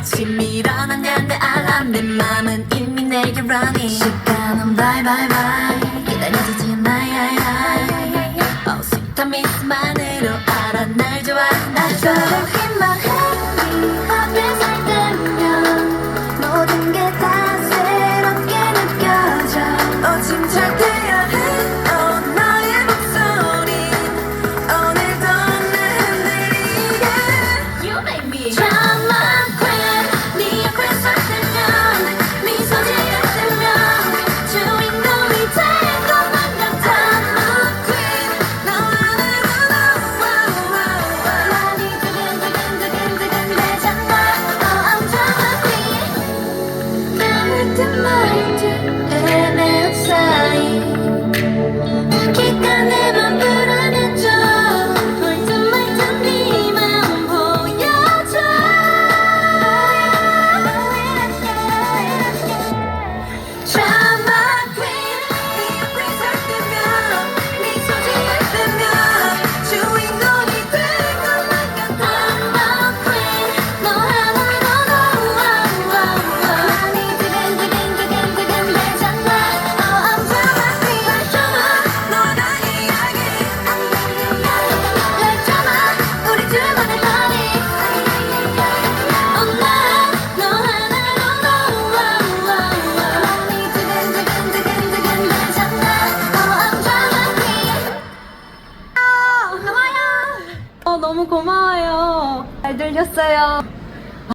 아침이 일어나면 내 알람 내 맘은 이미 내게 running. 시간은 bye bye bye. 기다려지지 않아 Oh sweet a m i s 만으로 알아 날 좋아한다고 힘만 해. 너무 고마워요. 잘 들렸어요.